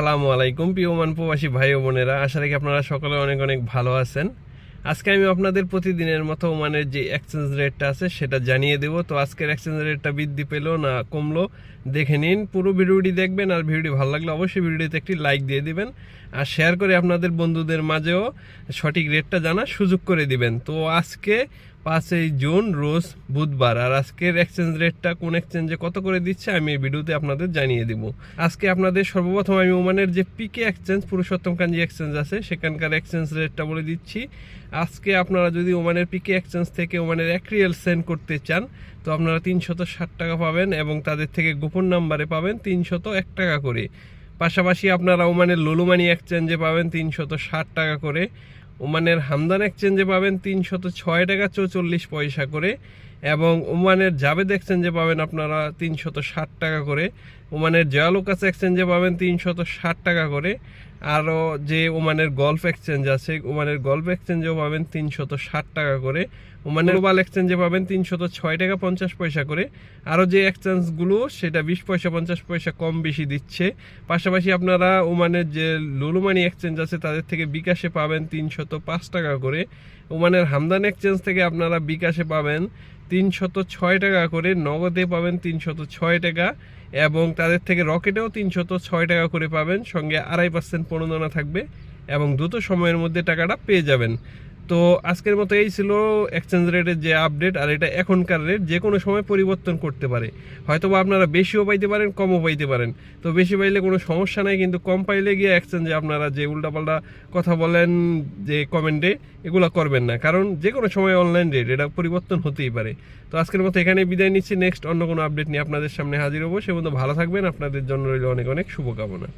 আসসালামু আলাইকুম, প্রিয় মান প্রবাসী ভাই ও বোনেরা। আশা রাখি আপনারা সকলে অনেক অনেক ভালো আছেন। আজকে আমি আপনাদের প্রতিদিনের মতো ওমানের যে এক্সচেঞ্জ রেটটা আছে, সেটা জানিয়ে দেব। তো আজকের এক্সচেঞ্জ রেটটা বৃদ্ধি পেল না কমলো, দেখে নিন। পুরো ভিডিওটি দেখবেন আর ভিডিওটি ভালো লাগলে অবশ্যই ভিডিওটিতে একটি লাইক দিয়ে দিবেন আর শেয়ার করে আপনাদের বন্ধুদের মাঝেও সঠিক রেটটা জানার সুযোগ করে দিবেন। তো আজকে পাঁচই জুন, রোজ বুধবার। আর আজকের এক্সচেঞ্জ রেটটা কোন এক্সচেঞ্জে কত করে দিচ্ছে, আমি এই ভিডিওতে আপনাদের জানিয়ে দিব। আজকে আপনাদের সর্বপ্রথম আমি ওমানের যে PK exchange Purushottam Kanji exchange আছে, সেখানকার এক্সচেঞ্জ রেটটা বলে দিচ্ছি। আজকে আপনারা যদি ওমানের পিকে এক্সচেঞ্জ থেকে ওমানের এক রিয়েল সেন্ড করতে চান, তো আপনারা তিনশত ষাট টাকা পাবেন এবং তাদের থেকে গোপন নাম্বারে পাবেন তিনশত এক টাকা করে। পাশাপাশি আপনারা ওমানের লোলুমানি এক্সচেঞ্জে পাবেন তিনশত ষাট টাকা করে। ওমানের হামদান এক্সচেঞ্জে পাবেন তিনশত ছয় টাকা চৌচল্লিশ পয়সা করে। এবং ওমানের জাবেদ এক্সচেঞ্জে পাবেন আপনারা তিনশত ষাট টাকা করে। ওমানের জয়ালুকাস এক্সচেঞ্জে পাবেন তিনশত ষাট টাকা করে। আরও যে ওমানের গল্ফ এক্সচেঞ্জ আছে, ওমানের গল্ফ এক্সচেঞ্জেও পাবেন তিনশত ষাট টাকা করে। ওমানের গ্লোবাল এক্সচেঞ্জে পাবেন তিনশত ছয় টাকা পঞ্চাশ পয়সা করে। আরও যে এক্সচেঞ্জগুলো সেটা বিশ পয়সা, পঞ্চাশ পয়সা কম বেশি দিচ্ছে। পাশাপাশি আপনারা ওমানের যে লুলুমানি এক্সচেঞ্জ আছে, তাদের থেকে বিকাশে পাবেন তিনশত পাঁচ টাকা করে। ওমানের হামদান এক্সচেঞ্জ থেকে আপনারা বিকাশে পাবেন তিনশত ছয় টাকা করে নগদে পাবেন তিনশত ছয় টাকা এবং তাদের থেকে রকেটেও তিনশত ছয় টাকা করে পাবেন। সঙ্গে আড়াই পার্সেন্ট প্রণোদনা থাকবে এবং দ্রুত সময়ের মধ্যে টাকাটা পেয়ে যাবেন। তো আজকের মতো এই ছিল এক্সচেঞ্জ রেটের যে আপডেট আর এটা এখনকার রেট যে কোনো সময় পরিবর্তন করতে পারে। হয়তো বা আপনারা বেশিও পাইতে পারেন, কমও পাইতে পারেন। তো বেশি পাইলে কোনো সমস্যা নাই, কিন্তু কম পাইলে গিয়ে এক্সচেঞ্জে আপনারা যে উল্টাপাল্টা কথা বলেন, যে কমেন্টে এগুলো করবেন না। কারণ যে কোনো সময় অনলাইন রেট এটা পরিবর্তন হতেই পারে। তো আজকের মতো এখানে বিদায় নিচ্ছি। নেক্সট অন্য কোনো আপডেট নিয়ে আপনাদের সামনে হাজির হব। সে মতো ভালো থাকবেন। আপনাদের জন্য রইল অনেক অনেক শুভকামনা।